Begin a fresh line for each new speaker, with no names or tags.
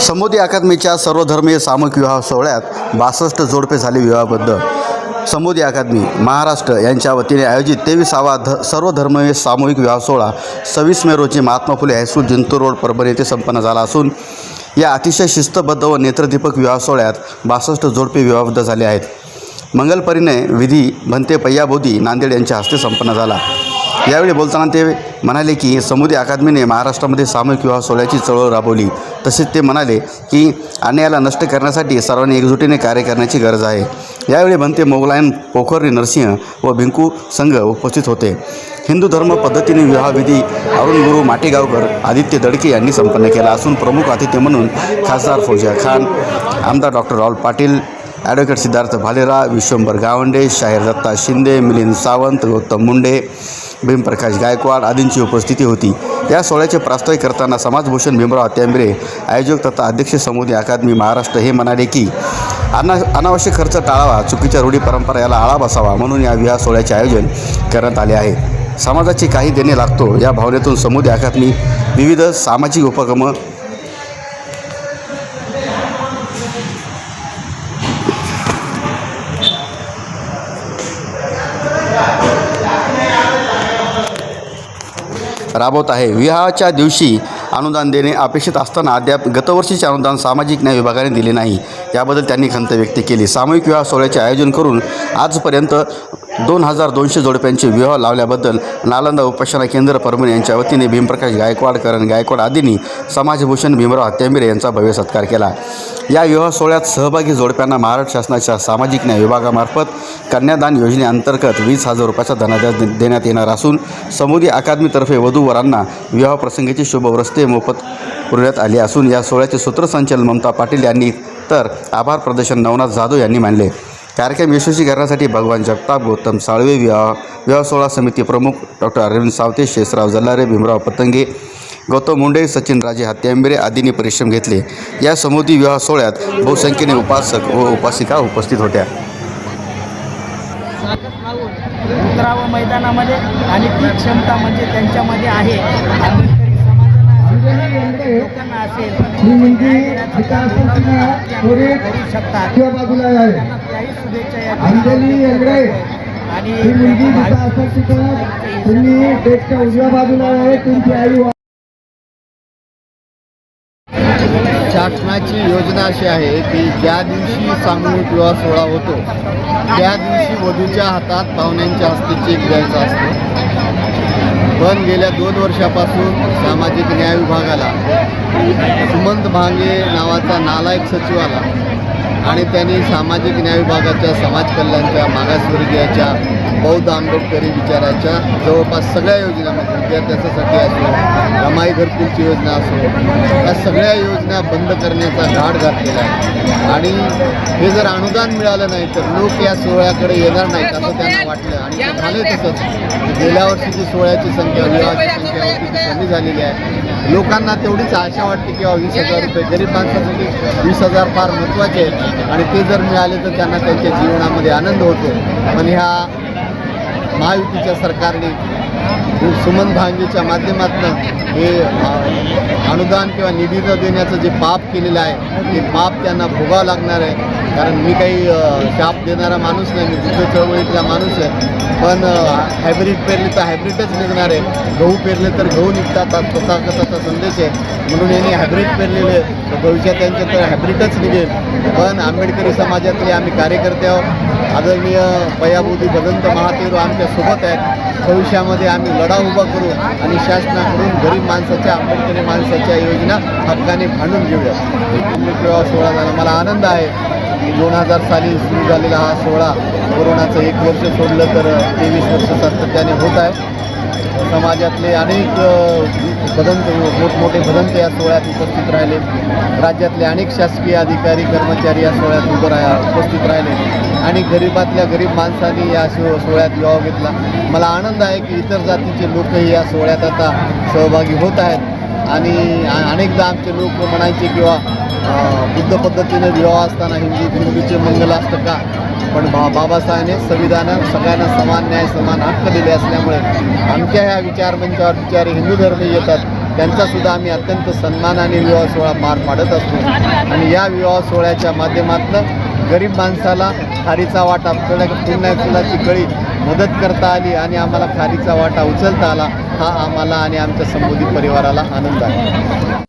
समुदी अकादमीच्या सर्वधर्मीय सामूहिक विवाह सोहळ्यात बासष्ट जोडपे झाले विवाहबद्ध समुदी अकादमी महाराष्ट्र यांच्या वतीने आयोजित तेविसावा ध सर्वधर्मीय सामूहिक विवाह सोहळा सव्वीस मे रोजी Mahatma Phule high school Jintur road Parbhani येथे संपन्न झाला असून या अतिशय शिस्तबद्ध व नेत्रदीपक विवाह सोहळ्यात बासष्ट जोडपे विवाहबद्ध झाले आहेत. मंगलपरीने विधी भंते पय्याबोधी नांदेड यांच्या हस्ते संपन्न झाला. यावेळी बोलताना ते म्हणाले की समुदी अकादमीने महाराष्ट्रामध्ये सामूहिक विवाह सोहळ्याची चळवळ राबवली. तसेच ते म्हणाले की अन्यायाला नष्ट करण्यासाठी सर्वांनी एकजुटीने कार्य करण्याची गरज आहे. यावेळी भंते मोगलायन पोखर्णी नरसिंह व भिंकू संघ उपस्थित होते. हिंदू धर्म पद्धतीने विवाहविधी अरुण गुरु माटेगावकर आदित्य दडके यांनी संपन्न केला असून प्रमुख अतिथी म्हणून खासदार फौजिया खान आमदार डॉक्टर राहुल पाटील ॲडव्होकेट सिद्धार्थ भालेरा विश्वंभर गावंडे शाहीर दत्ता शिंदे मिलिंद सावंत गौतम मुंडे भीमप्रकाश गायकवाड आदींची उपस्थिती होती. या सोहळ्याचे प्रास्ताविक करताना समाजभूषण भीमराव आत्यांबरे आयोजक तथा अध्यक्ष समुदी अकादमी महाराष्ट्र हे म्हणाले की अना अनावश्यक खर्च टाळावा चुकीच्या रूढी परंपरा याला आळा बसावा म्हणून या विवाह सोहळ्याचे आयोजन करण्यात आले आहे. समाजाची काही देणे लागतो या भावनेतून समुदी अकादमी विविध सामाजिक उपक्रम राबवत आहे. विवाहाच्या दिवशी अनुदान देणे अपेक्षित असताना अद्याप गतवर्षीचे अनुदान सामाजिक न्याय विभागाने दिले नाही. याबद्दल त्यांनी खंत व्यक्त केली. सामूहिक विवाह सोहळ्याचे आयोजन करून आजपर्यंत दोन हजार दोनशे जोडप्यांचे विवाह लावल्याबद्दल नालंदा उपासना केंद्र परभणी यांच्या वतीने भीमप्रकाश गायकवाड करण गायकवाड आदींनी समाजभूषण भीमराव हत्यामिरे यांचा भव्य सत्कार केला. या विवाह सोहळ्यात सहभागी जोडप्यांना महाराष्ट्र शासनाच्या सामाजिक न्याय विभागामार्फत कन्यादान योजनेअंतर्गत वीस हजार रुपयाचा धनादेश दे- देण्यात येणार असून समुदी अकादमीतर्फे वधूवरांना विवाहप्रसंगीची शुभव्रस्ते मोफत पुरवण्यात आली असून या सोहळ्याचे सूत्रसंचालन ममता पाटील यांनी तर आभार प्रदर्शन नवनाथ जाधव यांनी मानले. कार्यक्रम यशस्वी करण्यासाठी भगवान जगताप गौतम साळवे विवाह विवाह सोहळा समिती प्रमुख डॉक्टर अरविंद सावते शेषराव जल्लारे भीमराव पतंगे गौतम मुंडे सचिन राजे हत्यांबेरे आदींनी परिश्रम घेतले. या समुदी विवाह सोहळ्यात बहुसंख्येने उपासक व उपासिका उपस्थित होत्या.
मैदानामध्ये आणि ती क्षमता म्हणजे त्यांच्यामध्ये आहे. असेल, करू शकतात
किंवा बाजूला आहे.
त्यांना त्याही शुभेच्छा या
अंजली येंगडे
आणि
ही मुलगी जिथं असेल तिथं तुम्ही डेटच्या उजव्या बाजूला आहे. तुमची आई
शासनाची योजना अशी आहे की ज्या दिवशी सामूहिक विवाह सोहळा होतो त्या दिवशी वधूच्या हातात पाहुण्यांच्या हस्ते चेक द्यायचा असतो. पण गेल्या दोन वर्षापासून सामाजिक न्याय विभागाला सुमंत भांगे नावाचा नालायक सचिव आला. आणि त्यांनी सामाजिक न्याय विभागाच्या समाज कल्याणच्या मागासवर्गीयाच्या बौद्ध आंबेडकरी विचाराच्या जवळपास सगळ्या योजना म्हणजे विद्यार्थ्यांसाठी असो रमाई घरकुलची योजना असो या सगळ्या योजना बंद करण्याचा घाट घातलेला आहे. आणि हे जर अनुदान मिळालं नाही तर लोक या सोहळ्याकडे येणार नाहीत असं त्यांना वाटलं. आणि झालं तसंच. गेल्या वर्षीची सोहळ्याची संख्या विवाहाची संख्या कमी झालेली आहे. लोकांना तेवढीच आशा वाटते की वीस हजार रुपये गरीब माणसासाठी वीस हजार फार महत्त्वाचे आहेत. आणि ते जर मिळाले तर त्यांना त्यांच्या जीवनामध्ये आनंद होतो. पण ह्या महायुतीच्या सरकारने सुमन भांगेच्या माध्यमातून हे अनुदान किंवा निधी न देण्याचं जे पाप केलेलं आहे ते पाप त्यांना भोगावं लागणार आहे. कारण मी काही शाप देणारा माणूस नाही मी दुसऱ्या चळवळीतला माणूस आहे. पण हायब्रिड पेरले तर हायब्रिडच निघणार आहे. गहू पेरले तर गहू निघतात हा स्वतः कथाचा संदेश आहे. म्हणून यांनी हायब्रिड पेरलेले तर भविष्यात त्यांच्या तर हायब्रिडच निघेल. पण आंबेडकरी समाजातले आम्ही कार्यकर्ते आहोत. आदरणीय पयाबोधी भदंत महातेरू आमच्यासोबत आहेत. भविष्यामध्ये आम्ही लढा उभा करू आणि शासनाकडून गरीब माणसाच्या आंबेडकरी माणसाच्या योजना हक्काने भांडून घेऊया. विवाह सोहळा झाला. मला आनंद आहे. दोन हजार साली सुरू झालेला हा सोहळा कोरोनाचं एक वर्ष सोडलं तर तेवीस वर्ष सातत्याने होत आहे. समाजातले अनेक भदंत मोठमोठे भदंत या सोहळ्यात उपस्थित राहिले. राज्यातले अनेक शासकीय अधिकारी कर्मचारी या सोहळ्यात उभं राहा उपस्थित राहिले आणि गरीबातल्या गरीब माणसांनी या सो सोहळ्यात विवाह घेतला. मला आनंद आहे की इतर जातीचे लोकही या सोहळ्यात आता सहभागी होत आहेत. आणि अनेकदा आमचे लोक म्हणायचे किंवा बुद्ध पद्धतीने विवाह असताना हिंदू हिंदूचे मंगल असतं का? पण बा बाबासाहेबाने संविधानात सगळ्यांना समान न्याय समान हक्क दिले असल्यामुळे आमच्या ह्या विचारमंचावर विचारी हिंदू धर्म येतात. त्यांचासुद्धा आम्ही अत्यंत सन्मानाने विवाह सोहळा पार पाडत असतो. आणि या विवाह सोहळ्याच्या माध्यमातून गरीब माणसाला खारीचा वाटा पुण्या फुलाची कळी मदत करता आली आणि आम्हाला खारीचा वाटा उचलता आला हा आम्हाला आणि आमच्या संबोधित परिवाराला आनंद आहे.